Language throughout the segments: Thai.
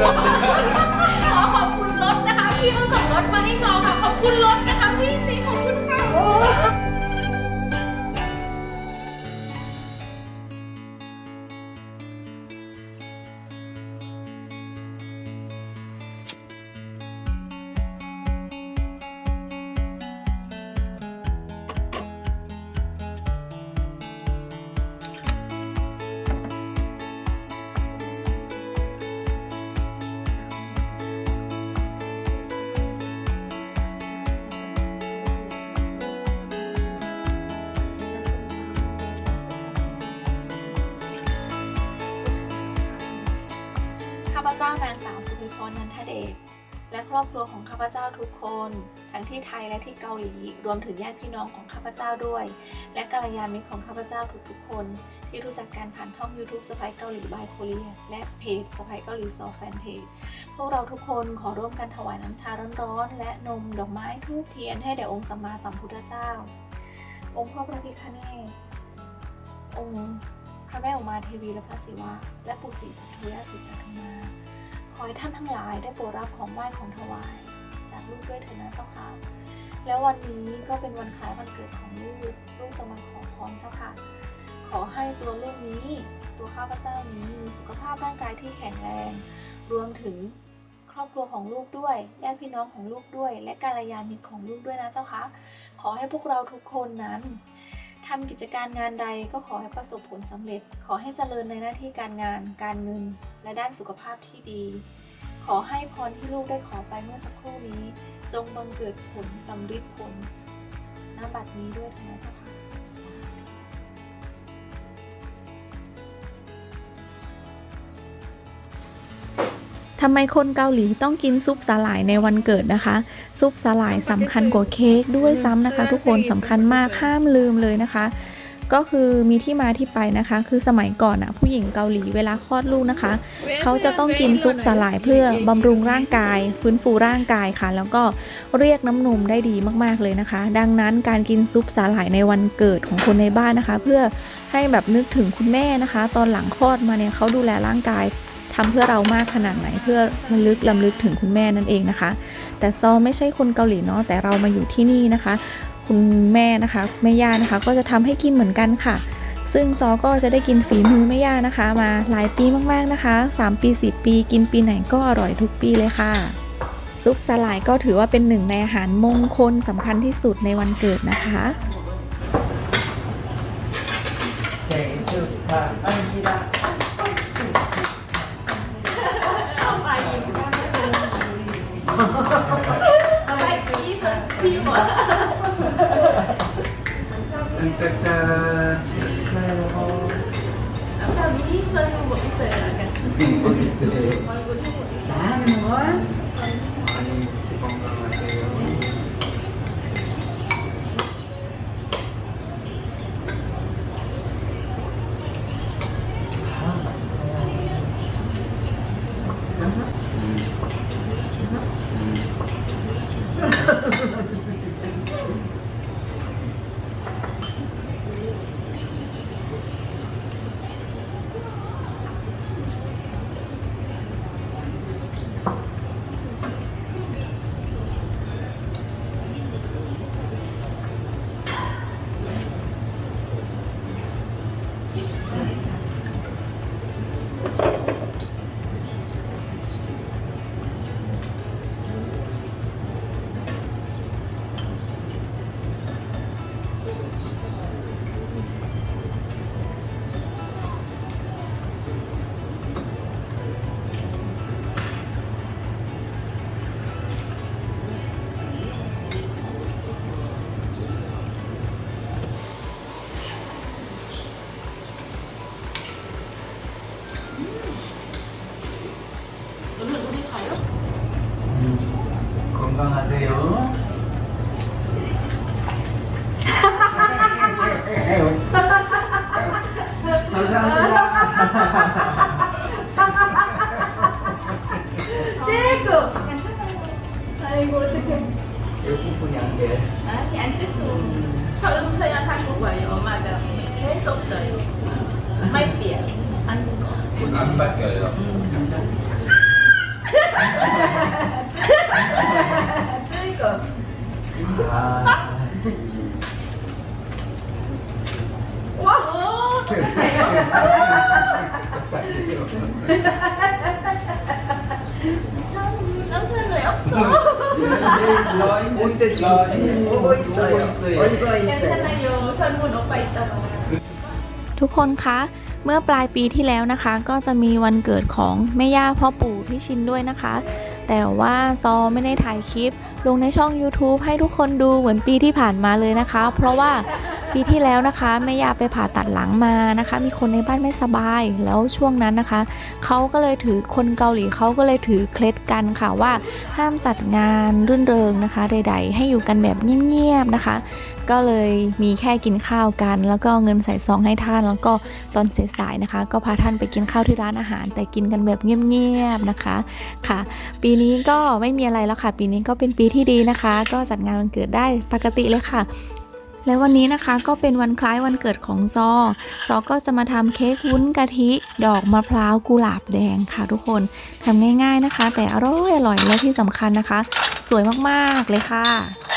ขอขอบคุณรถนะคะ พี่เขาส่งรถมาให้ซองค่ะ เดชและครอบครัวของข้าพเจ้าทุกคน ทั้งที่ไทยและที่เกาหลี รวมถึงญาติพี่น้องของข้าพเจ้าด้วย และกัลยาณมิตรของข้าพเจ้าทุกๆ คน ที่รู้จักการผ่านช่อง YouTube สไปเกาหลีบายโคเรียและเพจสไปเกาหลีซอแฟนเพจพวกเราทุกคนขอร่วมกันถวายน้ำชาร้อนๆ และนมดอกไม้ทูบเทียนให้แด่องค์สัมมาสัมพุทธเจ้า องค์พ่อพระพิฆเนศองค์พระแม่อุมาเทวีและพระศิวะ และปู่ศรีสุโธยาสีปทุมา ขอให้ท่านทั้งหลายได้โปรดรับของไหว้ของถวาย จากลูกด้วยเถิดนะเจ้าค่ะ แล้ววันนี้ก็เป็นวันคล้ายวันเกิดของลูก ลูกจะมาขอพรเจ้าค่ะ ขอให้ตัวลูกนี้ ตัวข้าพเจ้านี้มีสุขภาพร่างกายที่แข็งแรง รวมถึงครอบครัวของลูกด้วย ญาติพี่น้องของลูกด้วย และกาลยามิตรของลูกด้วยนะเจ้าค่ะ ขอให้พวกเราทุกคนนั้น ทำกิจการงานใดก็ขอให้ประสบผลสำเร็จ ขอให้เจริญในหน้าที่การงาน การเงิน และด้านสุขภาพที่ดี ขอให้พรที่ลูกได้ขอไปเมื่อสักครู่นี้ จงบังเกิดผลสำฤทธิ์ผลณบัดนี้ด้วยเถิดนะเจ้าค่ะ ทำไมคนเกาหลีต้องกินซุปสาหร่ายในวันเกิดนะคะ ซุปสาหร่ายสำคัญกว่าเค้กด้วยซ้ำนะคะ ทุกคนสำคัญมากห้ามลืมเลยนะคะ ก็คือมีที่มาที่ไปนะคะ คือสมัยก่อนอะผู้หญิงเกาหลีเวลาคลอดลูกนะคะ เขาจะต้องกินซุปสาหร่ายเพื่อบำรุงร่างกาย ฟื้นฟูร่างกายค่ะ แล้วก็เรียกน้ำนมได้ดีมากๆเลยนะคะ ดังนั้นการกินซุปสาหร่ายในวันเกิดของคนในบ้านนะคะ เพื่อให้แบบนึกถึงคุณแม่นะคะ ตอนหลังคลอดมาเนี่ยเขาดูแลร่างกาย ทำเพื่อเรามากขนาดไหนเพื่อระลึกลำลึกถึงคุณแม่นั่นเองนะคะ แต่ซอไม่ใช่คนเกาหลีเนาะแต่เรามาอยู่ที่นี่นะคะ คุณแม่นะคะแม่ย่านะคะ ก็จะทำให้กินเหมือนกันค่ะ ซึ่งซอก็จะได้กินฝีมือแม่ย่านะคะ มาหลายปีมากๆนะคะ 3 ปี 10 ปีกินปีไหนก็อร่อยทุกปีเลยค่ะซุปสลายก็ถือว่าเป็นหนึ่งในอาหารมงคลสำคัญที่สุดในวันเกิดนะคะ생일 축하합니다. 짠짠짠. 축하해요. 나는 뭘? 많 ทุกคนคะเมื่อปลายปีที่แล้วนะคะ ก็จะมีวันเกิดของแม่ย่าพ่อปู่พี่ชินด้วยนะคะ แต่ว่าซอไม่ได้ถ่ายคลิป ลงในช่อง YouTube ให้ทุกคนดูเหมือนปีที่ผ่านมาเลยนะคะ เพราะว่า ปีที่แล้วนะคะแม่ยาไปผ่าตัดหลังมานะคะ มีคนในบ้านไม่สบายแล้วช่วงนั้นนะคะเขาก็เลยถือคนเกาหลีเขาก็เลยถือเคล็ดกันค่ะว่าห้ามจัดงานรื่นเริงนะคะ ใด ๆ ให้อยู่กันแบบเงียบๆนะคะ ก็เลยมีแค่กินข้าวกัน แล้วก็เอาเงินใส่ซองให้ท่าน แล้วก็ตอนสายๆนะคะ ก็พาท่านไปกินข้าวที่ร้านอาหาร แต่กินกันแบบเงียบๆนะคะค่ะ ปีนี้ก็ไม่มีอะไรแล้วค่ะ ปีนี้ก็เป็นปีที่ดีนะคะ ก็จัดงานวันเกิดได้ปกติเลยค่ะ และวันนี้นะคะก็เป็นวันคล้ายวันเกิดของซอ ซอก็จะมาทำเค้กวุ้นกะทิ ดอกมะพร้าวกุหลาบแดงค่ะทุกคนทำง่ายๆนะคะ แต่อร่อยอร่อยและที่สำคัญนะคะ สวยมากๆเลยค่ะ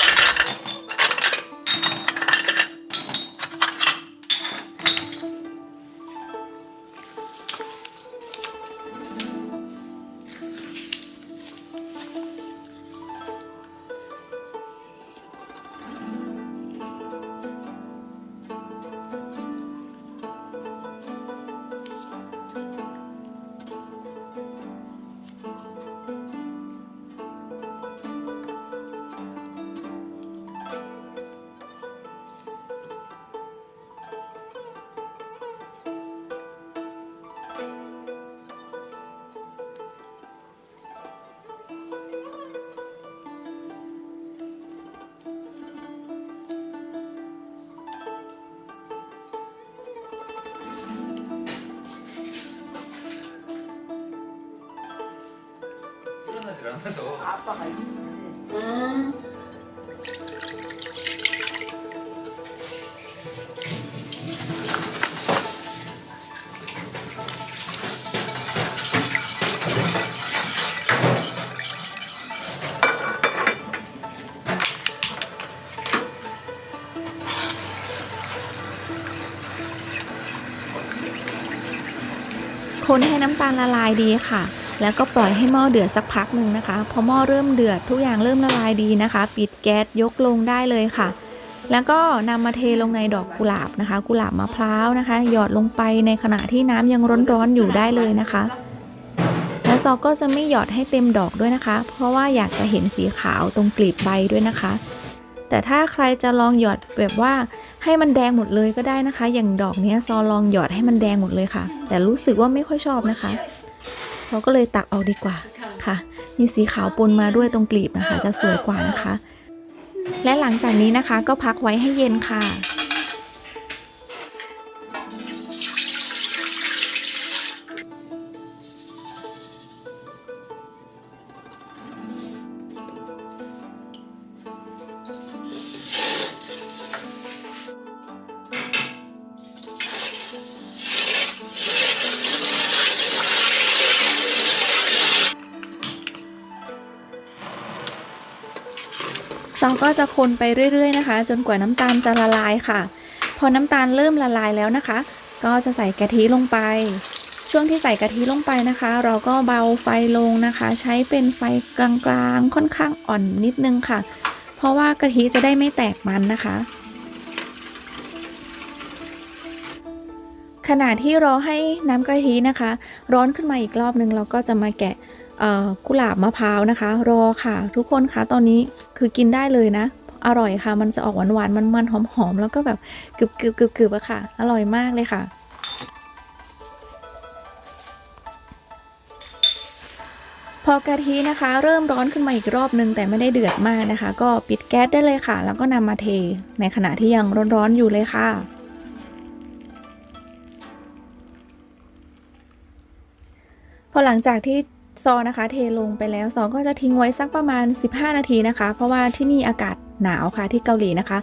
走。啊，不好意思。嗯。 คนให้น้ำตาลละลายดีค่ะ แล้วก็ปล่อยให้หม้อเดือดสักพักหนึ่งนะคะ พอหม้อเริ่มเดือดทุกอย่างเริ่มละลายดีนะคะ ปิดแก๊สยกลงได้เลยค่ะ แล้วก็นำมาเทลงในดอกกุหลาบนะคะ กุหลาบมะพร้าวนะคะ หยอดลงไปในขณะที่น้ำยังร้อนๆอยู่ได้เลยนะคะแล้วซอก็จะไม่หยอดให้เต็มดอกด้วยนะคะ เพราะว่าอยากจะเห็นสีขาวตรงกลีบใบด้วยนะคะ แต่ถ้าใครจะลองหยอดแบบว่าให้มันแดงหมดเลยก็ได้นะคะ อย่างดอกเนี้ยซอลองหยอดให้มันแดงหมดเลยค่ะ แต่รู้สึกว่าไม่ค่อยชอบนะคะ เราก็เลยตักออกดีกว่าค่ะ มีสีขาวปนมาด้วยตรงกลีบนะคะ จะสวยกว่านะคะ และหลังจากนี้นะคะก็พักไว้ให้เย็นค่ะ ซองก็จะคนไปเรื่อย ๆ นะคะ จนกว่าน้ำตาลจะละลายค่ะ พอน้ำตาลเริ่มละลายแล้วนะคะ ก็จะใส่กะทิลงไป ช่วงที่ใส่กะทิลงไปนะคะ เราก็เบาไฟลงนะคะ ใช้เป็นไฟกลางๆ ค่อนข้างอ่อนนิดนึงค่ะ เพราะว่ากะทิจะได้ไม่แตกมันนะคะ ขณะที่รอให้น้ำกะทินะคะ ร้อนขึ้นมาอีกรอบนึงเราก็จะมาแกะกุหลาบมะพร้าวนะคะ รอค่ะ ทุกคนคะตอนนี้คือกินได้เลยนะ อร่อยค่ะ มันจะออกหวานๆมันๆหอมๆแล้วก็แบบกรึบๆกรึบๆอะค่ะ อร่อยมากเลยค่ะ พอกะทินะคะ เริ่มร้อนขึ้นมาอีกรอบนึง แต่ไม่ได้เดือดมากนะคะ ก็ปิดแก๊สได้เลยค่ะ แล้วก็นำมาเทในขณะที่ยังร้อนๆอยู่เลยค่ะ พอหลังจากที่ซอนะคะ เทลงไปแล้วซอก็จะทิ้งไว้สักประมาณ 15 นาทีนะคะ เพราะว่าที่นี่อากาศหนาวค่ะที่เกาหลีนะคะ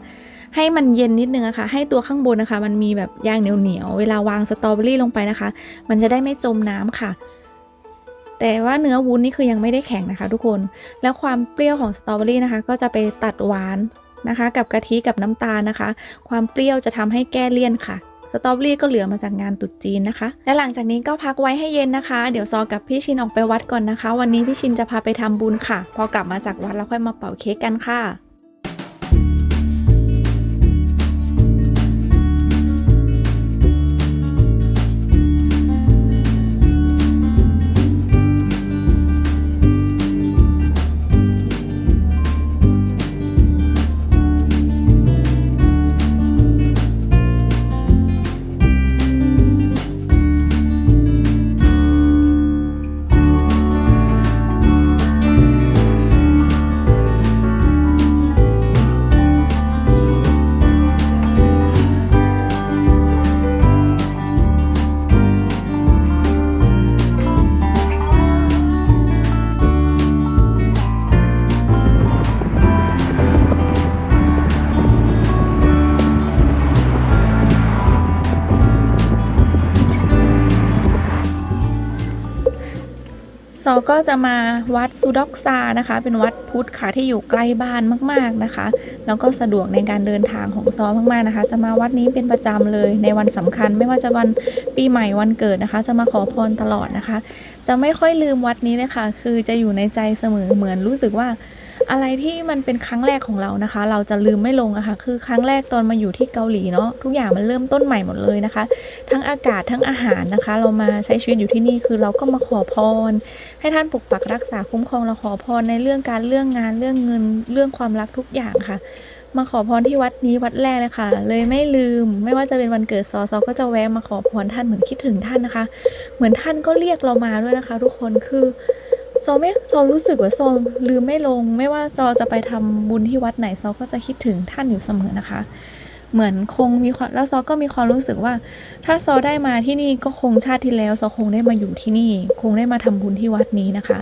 ให้มันเย็นนิดนึงอะคะให้ตัวข้างบนนะคะ มันมีแบบยางเหนียวๆเวลาวางสตรอเบอรี่ลงไปนะคะ มันจะได้ไม่จมน้ำค่ะ แต่ว่าเนื้อวุ้นนี่คือยังไม่ได้แข็งนะคะ ทุกคนแล้วความเปรี้ยวของสตรอเบอรี่นะคะ ก็จะไปตัดหวานนะคะ กับกะทิกับน้ำตาลนะคะ ความเปรี้ยวจะทำให้แก้เลี่ยนค่ะ สตรอเบอรี่ก็เหลือมาจากงานตุดจีนนะคะ และหลังจากนี้ก็พักไว้ให้เย็นนะคะ เดี๋ยวซอกับพี่ชินออกไปวัดก่อนนะคะ วันนี้พี่ชินจะพาไปทำบุญค่ะ พอกลับมาจากวัดแล้วค่อยมาเป่าเค้กกันค่ะ ก็จะมาวัดซูด็อกซานะคะ เป็นวัดพุทธค่ะที่อยู่ใกล้บ้านมากๆนะคะ แล้วก็สะดวกในการเดินทางของซอมากๆนะคะ จะมาวัดนี้เป็นประจำเลยในวันสำคัญ ไม่ว่าจะวันปีใหม่วันเกิดนะคะ จะมาขอพรตลอดนะคะ จะไม่ค่อยลืมวัดนี้เลยค่ะ คือจะอยู่ในใจเสมอเหมือนรู้สึกว่า อะไรที่มันเป็นครั้งแรกของเรานะคะ เราจะลืมไม่ลงอะค่ะคือครั้งแรกตอนมาอยู่ที่เกาหลีเนาะทุกอย่างมันเริ่มต้นใหม่หมดเลยนะคะ ทั้งอากาศทั้งอาหารนะคะ เรามาใช้ชีวิตอยู่ที่นี่คือเราก็มาขอพร ให้ท่านปกปักรักษาคุ้มครองเราขอพรในเรื่องการเรื่องงานเรื่องเงินเรื่องความรักทุกอย่างค่ะ มาขอพรที่วัดนี้วัดแรกเลยค่ะ เลยไม่ลืมไม่ว่าจะเป็นวันเกิดซอซอก็จะแวะมาขอพรท่านเหมือนคิดถึงท่านนะคะ เหมือนท่านก็เรียกเรามาด้วยนะคะ ทุกคนคือ ซอไม่ซอรู้สึกว่าซอลืมไม่ลง ไม่ว่าซอจะไปทำบุญที่วัดไหนซอก็จะคิดถึงท่านอยู่เสมอนะคะ เหมือนคงมีความแล้วซอก็มีความรู้สึกว่า ถ้าซอได้มาที่นี่ก็คงชาติที่แล้วซอคงได้มาอยู่ที่นี่ คงได้มาทำบุญที่วัดนี้นะคะ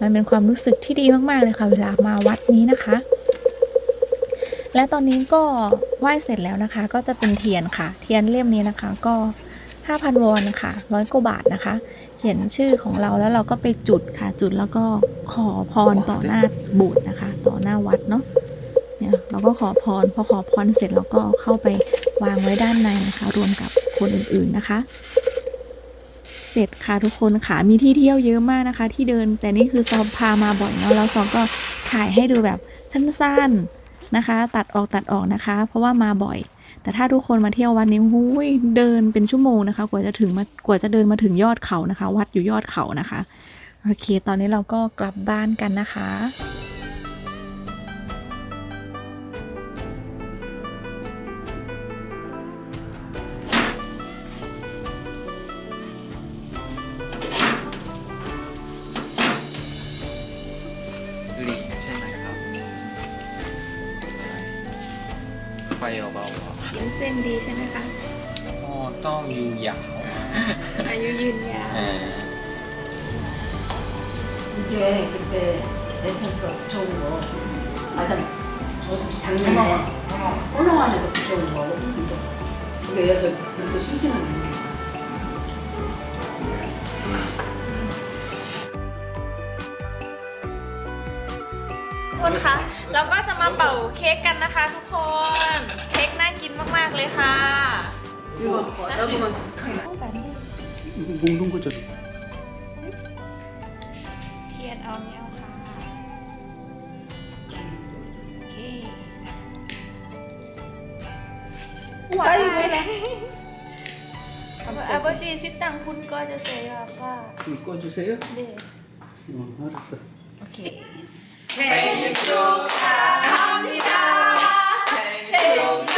มันเป็นความรู้สึกที่ดีมากๆเลยค่ะ เวลามาวัดนี้นะคะ และตอนนี้ก็ไหว้เสร็จแล้วนะคะ ก็จะเป็นเทียนค่ะ เทียนเล่มนี้นะคะ ก็ 5,000 วอนค่ะร้อยกว่าบาทนะคะ เขียนชื่อของเราแล้วเราก็ไปจุดค่ะ จุดแล้วก็ขอพรต่อหน้าโบสถ์นะคะ ต่อหน้าวัดเนาะเนี่ยเราก็ขอพรพอขอพรเสร็จเราก็เข้าไปวางไว้ด้านในนะคะ รวมกับคนอื่นๆนะคะ เสร็จค่ะทุกคนค่ะมีที่เที่ยวเยอะมากนะคะ ที่เดินแต่นี่คือซอพามาบ่อยเนาะแล้วซอก็ถ่ายให้ดูแบบสั้นๆนะคะ ตัดออกตัดออกนะคะ เพราะว่ามาบ่อย แต่ถ้าทุกคนมาเที่ยววันนี้หูยเดินเป็นชั่วโมงนะคะ กว่าจะถึงมากว่าจะเดินมาถึงยอดเขานะคะ วัดอยู่ยอดเขานะคะ โอเค ตอนนี้เราก็กลับบ้านกันนะคะหลีใช่ไหมครับ ไฟเบาๆ เหรอ ยิ้มเส้นดีใช่ไหมคะ อ๋อต้องยืนยาว อายุยืนยาว เออ 이게 그때 내천서 붙여온 거 맞아 어디 작년에 호농 안에서 붙여온 거거든 이거 이게 여자 그렇게 싱싱한 거 ทุกคนคะเราก็จะมาเป่าเค้กกันนะคะ ทุกคน เค้กน่ากินม คนากๆเลยค่ะ 이거 여기만 บุ้งดุ้งก็จะ เทียนเอาเนี้ยค่ะ 아이고 아버지 식당 분 꺼주세요, 아빠. 불 꺼주세요. 네. 어, 알았어. 오케이 생일 축하합니다. 생일 축하합니다.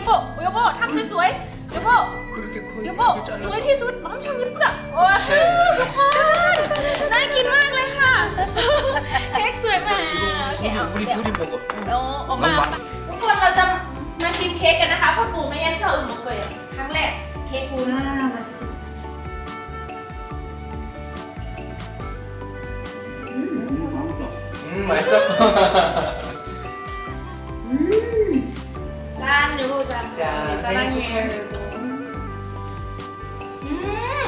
อ้เยโปเยโปทำสวยๆเยโป 그렇게 커. เยโป 이렇게 สวย 잘랐어. ที่สุดน้องชมยิปอะโอ้โหทุกคนน่ากินมากเลยค่ะ เค้กสวยมากโอเค 우리 เอา 우리 เดี๋ยว 둘이 먹어. โอ้ออกมาทุกคนเราจะมาชิมเค้กกันนะคะเพราะหนูไม่ได้ชอบอึมมะเกยครั้งแรกเค้กกู 아 맛있어. 음, 맛있어. จานดู จาน จาน จานเค้กอืม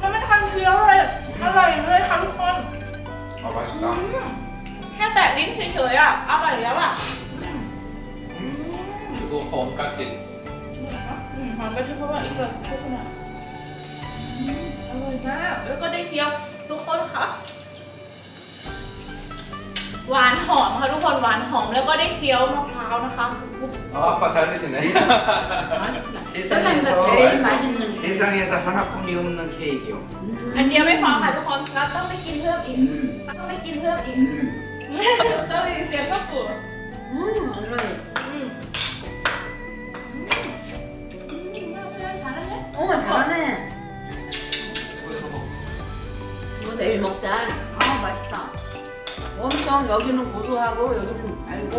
มันไม่ทันเคี้ยวเลยอร่อยเลยค่ะทุกคน 아, 맛있다. แค่แตะลิ้นเฉยๆอ่ะอร่อยแล้วอ่ะ 그리고 껌까지. อืมหอมกะทิเพราะว่าอีกแบบพวกน่ะอืมอร่อยมาก แล้วก็ได้เคี้ยวทุกคนค่ะ หวานหอมค่ะทุกคนหวานหอมแล้วก็ได้เคี้ยวมะพร้าวนะคะกรุบ 아, 아빠 잘 드시네. 맛있구나. 세상에서 세상에서 제일 맛있는 세상에서 하나뿐이 없는 케이크요. อันเดียวไม่พอค่ะทุกคนครับต้องไปกินเพิ่มอีก 음. ต้องไปกินเพิ่มอีก 음. ต้องไปเสียงข้าวปู่ 음, 어머니. อืมอืมน่าจะ잘하네 어, 잘하네. 그래서 뭐 이거 내일 먹자. 아, 맛있다. 엄청 여기는 고소하고 여기는 달고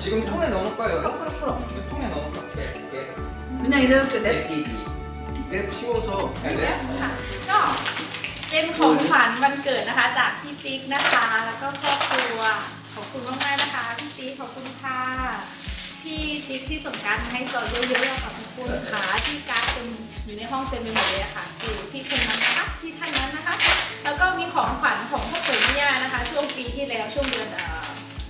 지금 통에 넣을 거예요. 이거 통에 넣을 거 같아. 이게 그냥 이렇게 내 LCD. 랩 씌워서. 네. ก็เป็นของขวัญวันเกิดนะคะ จากพี่ติ๊กนะคะ แล้วก็ครอบครัว ขอบคุณมากๆนะคะพี่ติ๊กขอบคุณค่ะ พี่ติ๊กที่ส่งการดมาให้สอเยอะๆค่ะทุกคนค่ะที่การดเต็มอยู่ในห้องเต็มไปหมดเลยอะค่ะคือที่คนนั้นนะคะที่ท่านนั้นนะคะ แล้วก็มีของขวัญของพ่อปู่แม่ย่านะคะ ช่วงปีที่แล้วช่วงเดือนเอ่อ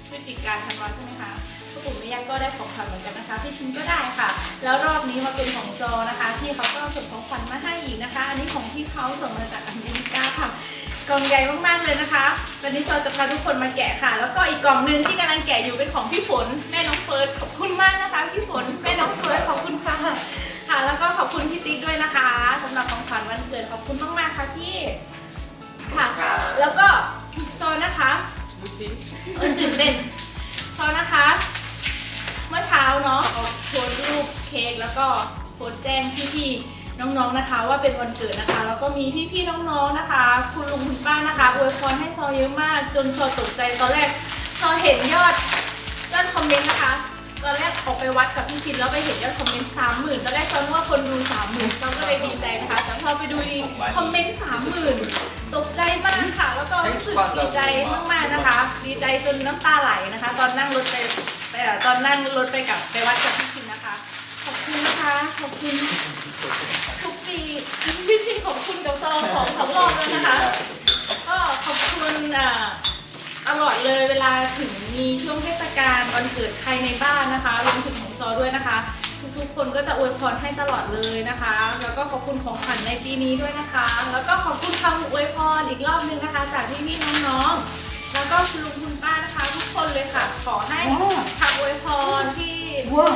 พฤศจิกายนธันวาใช่ไหมคะพ่อปู่แม่ย่าก็ได้ของขวัญเหมือนกันนะคะพี่ชินก็ได้ค่ะ แล้วรอบนี้มาเป็นของโจนะคะพี่เขาก็ส่งของขวัญมาให้อีกนะคะ อันนี้ของพี่เขาส่งมาจากอเมริกาค่ะ กล่องใหญ่มากๆเลยนะคะวันนี้โจจะพาทุกคนมาแกะค่ะ แล้วก็อีกกล่องหนึงที่กำลังแกะอยู่เป็นของพี่ฝนแม่น้องเฟิร์สขอบคุณมากนะคะพี่ฝนแม่น้องเฟิร์สขอบคุณค่ะค่ะ แล้วก็ขอบคุณพี่ติ๊กด้วยนะคะสำหรับของขวัญวันเกิดขอบคุณมากๆค่ะพี่ค่ะ แล้วก็โซนนะคะเออตื่นเต้นโซนนะคะ เมื่อเช้าเนาะเอาโพสต์รูปเค้กแล้วก็โพสต์แจ้งพี่ๆ น้องๆนะคะ ว่าเป็นวันเกิดนะคะ แล้วก็มีพี่ๆน้องๆนะคะ คุณลุงคุณป้านะคะอวยพรให้ซอเยอะมาก จนซอตกใจตอนแรกซอเห็นยอดยอดคอมเมนต์นะคะตอนแรกออกไปวัดกับพี่ชินแล้วไปเห็นยอดคอมเมนต์สามหมื่นตอนแรกซอนึกว่าคนดูสามหมื่นซอก็เลยดีใจนะคะแต่พอไปดูดีคอมเมนต์สามหมื่นตกใจมากค่ะ แล้วก็รู้สึกดีใจมากๆนะคะ ดีใจจนน้ำตาไหลนะคะ ตอนนั่งรถไปไปเอ่อตอนนั่งรถไปกับไปวัดกับพี่ชินนะ คะขอบคุณนะคะขอบคุณทุกปีพี่ชินขอบคุณกับซองของสองรอบเลยนะคะ ก็ขอบคุณอ่าตลอดเลยเวลาถึงมีช่วงเทศกาลวันเกิดใครในบ้านนะคะรวมถึงของซอด้วยนะคะ ทุกๆคนก็จะอวยพรให้ตลอดเลยนะคะ แล้วก็ขอบคุณของขวัญในปีนี้ด้วยนะคะ แล้วก็ขอบคุณคำอวยพรอีกรอบนึงนะคะ จากพี่ๆน้องๆแล้วก็คุณลุงคุณป้านะคะ ทุกคนเลยค่ะ ขอให้ 어, คำอวยพรที่ว้าว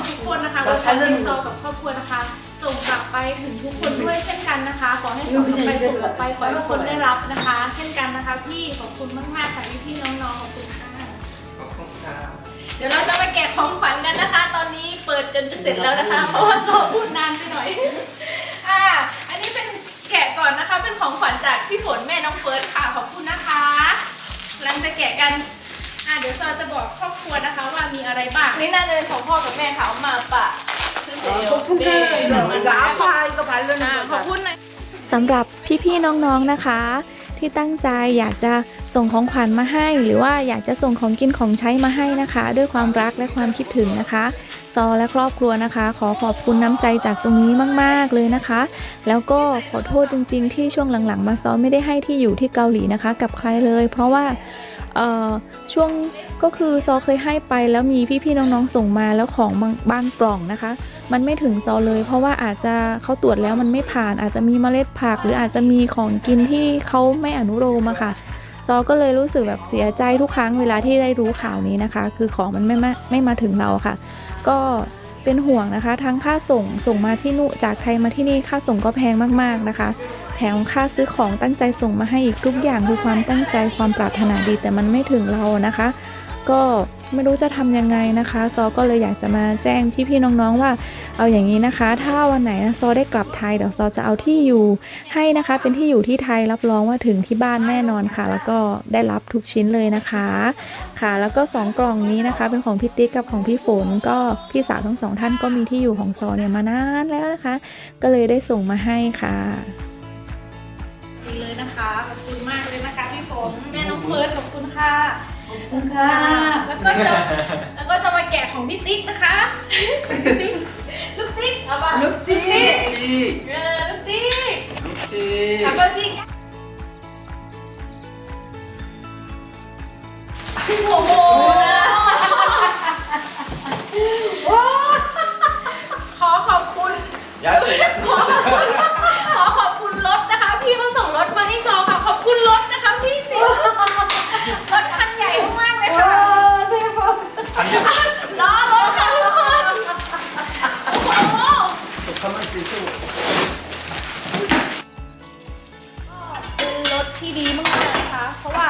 ทุกคนนะคะอวยพรให้ซอกับครอบครัวนะคะ ส่งกลับไปถึงทุกคนด้วยเช่นกันนะคะ ขอให้ส่งกลับไปส่งกลับไปขอให้ทุกคนได้รับนะคะ เช่นกันนะคะพี่ขอบคุณมากๆค่ะพี่ๆน้องๆขอบคุณค่ะขอบคุณครับเดี๋ยวเราจะมาแกะของขวัญกันนะคะ ตอนนี้เปิดจนจะเสร็จแล้วนะคะ เพราะว่าซอพูดนานไปหน่อยอ่าอันนี้เป็นแกะก่อนนะคะ เป็นของขวัญจากพี่ฝนแม่น้องเฟิร์สค่ะขอบคุณนะคะหลังจะแกะกันอ่า เดี๋ยวซาจะบอกครอบครัวนะคะว่ามีอะไรบ้างนี่น่าเดินของพ่อกับแม่เขามาปะขอบคุณค่ะกระพายกระพายเลยนะขอบคุณนะสำหรับพี่ๆน้องๆนะคะ ที่ตั้งใจอยากจะส่งของขวัญมาให้ หรือว่าอยากจะส่งของกินของใช้มาให้นะคะ ด้วยความรักและความคิดถึงนะคะ ซอและครอบครัวนะคะ ขอขอบคุณน้ำใจจากตรงนี้มากๆเลยนะคะ แล้วก็ขอโทษจริง ๆ ที่ช่วงหลังๆ มาซอไม่ได้ให้ที่อยู่ที่เกาหลีนะคะ กับใครเลย เพราะว่า ช่วงก็คือซอเคยให้ไปแล้วมีพี่ๆน้องๆส่งมาแล้วของบางบางกล่องนะคะ มันไม่ถึงซอเลย เพราะว่าอาจจะเขาตรวจแล้วมันไม่ผ่าน อาจจะมีเมล็ดผัก หรืออาจจะมีของกินที่เขาไม่อนุโลมอะค่ะซอก็เลยรู้สึกแบบเสียใจทุกครั้งเวลาที่ได้รู้ข่าวนี้นะคะ คือของมันไม่มาไม่มาถึงเราค่ะ ก็เป็นห่วงนะคะ ทั้งค่าส่งส่งมาที่นู่นจากไทยมาที่นี่ค่าส่งก็แพงมากๆนะคะแถมค่าซื้อของตั้งใจส่งมาให้อีกทุกอย่างคือความตั้งใจความปรารถนาดีแต่มันไม่ถึงเรานะคะ ก็ไม่รู้จะทำยังไงนะคะ ซอก็เลยอยากจะมาแจ้งพี่ๆน้องๆว่า เอาอย่างนี้นะคะ ถ้าวันไหนนะซอได้กลับไทยเดี๋ยวซอจะเอาที่อยู่ให้นะคะ เป็นที่อยู่ที่ไทยรับรองว่าถึงที่บ้านแน่นอนค่ะ แล้วก็ได้รับทุกชิ้นเลยนะคะค่ะ แล้วก็สองกล่องนี้นะคะ เป็นของพี่ติ๊กกับของพี่ฝนก็พี่สาวทั้งสองท่านก็มีที่อยู่ของซอเนี่ยมานานแล้วนะคะ ก็เลยได้ส่งมาให้ค่ะีเลยนะคะ ขอบคุณมากเลยนะคะพี่ฝนแม่น้องเฟิร์สขอบคุณค่ะ ขอบคุณค่ะ แล้วก็จะแล้วก็จะมาแกะของพี่ติ๊กนะคะลูกติ๊กเอาปะลูกติ๊กเออลูกติ๊กลูกติ๊กเอาป่ะจริงโอ้โหขอขอบคุณยัดเลย ล้อรเป็นรถที่ดีมากๆนะคะ เพราะว่า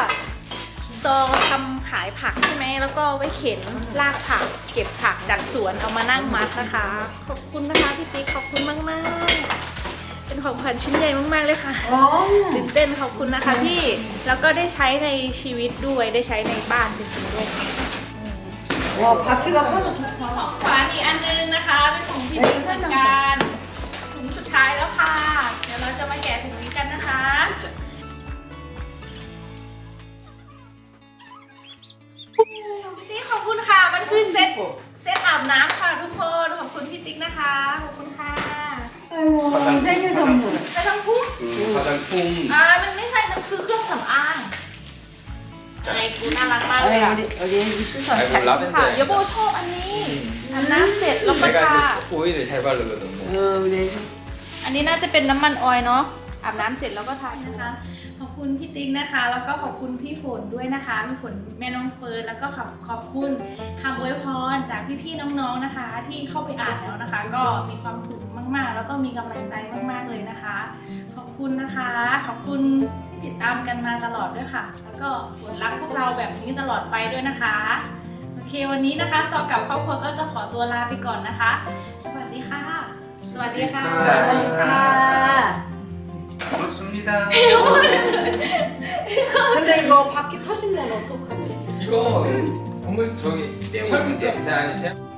ตอทำขายผักใช่ไหม แล้วก็ไว้เข็นลากผัก เก็บผักจากสวนเอามานั่งมัดนะคะ ขอบคุณนะคะพี่ติ๊กขอบคุณมากๆเป็นของขวัญชิ้นใหญ่มากๆเลยค่ะ 어. ตื่นเต้นขอบคุณนะคะพี่ แล้วก็ได้ใช้ในชีวิตด้วย ได้ใช้ในบ้านจริงๆด้วยค่ะ 와 바퀴가 커서 ข 좋다. องขวัญอีกอันนึงนะคะ เป็นของพี่ติ๊กเหมือนกันถุงสุดท้ายแล้วค่ะ เดี๋ยวเราจะมาแกะถุงนี้กันนะคะพี่ติ๊กขอบคุณค่ะ มันคือเซ็ตเซ็ตอาบน้ำค่ะทุกคน ขอบคุณพี่ติ๊กนะคะ ขอบคุณค่ะ เออใช่ยืดสมุนแต่ทั้งพุ่งอืมเขาจะพุ่งอ่ามันไม่ใช่ มันคือเครื่องสำอางอะไรกูน่ารักมากเลยอะ ไอ้ผมรับด้เลค่ะยโยโบชอบอันนี้อันน้ำเสร็จแล้วก็ารทาอุ้ยเดี๋ยวใช้บ้านเราเลยตรงนี้ อันนี้น่าจะเป็นน้ำมันออยเนาะอาบน้ำเสร็จแล้วก็ทานะคะ ขอบคุณพี่ติ๊งนะคะ แล้วก็ขอบคุณพี่ฝนด้วยนะคะพี่ฝนแม่น้องเฟิร์นแล้วก็ขอบขอบคุณคำอวยพรจากพี่ๆน้องๆนะคะ ที่เข้าไปอ่านแล้วนะคะ ก็มีความสุข มากๆ แล้วก็มีกำลังใจมากๆเลยนะคะ ขอบคุณนะคะ ขอบคุณที่ติดตามกันมาตลอดด้วยค่ะ แล้วก็กดรักพวกเราแบบนี้ตลอดไปด้วยนะคะโอเควันนี้นะคะซอกับครอบครัวก็จะขอตัวลาไปก่อนนะคะ สวัสดีค่ะ สวัสดีค่ะสวัสดีค่ะ 좋습니 다. 근데 이거 바퀴 터지면 어떡하 지? 이거 건물 저기 철근 때문에 아니 제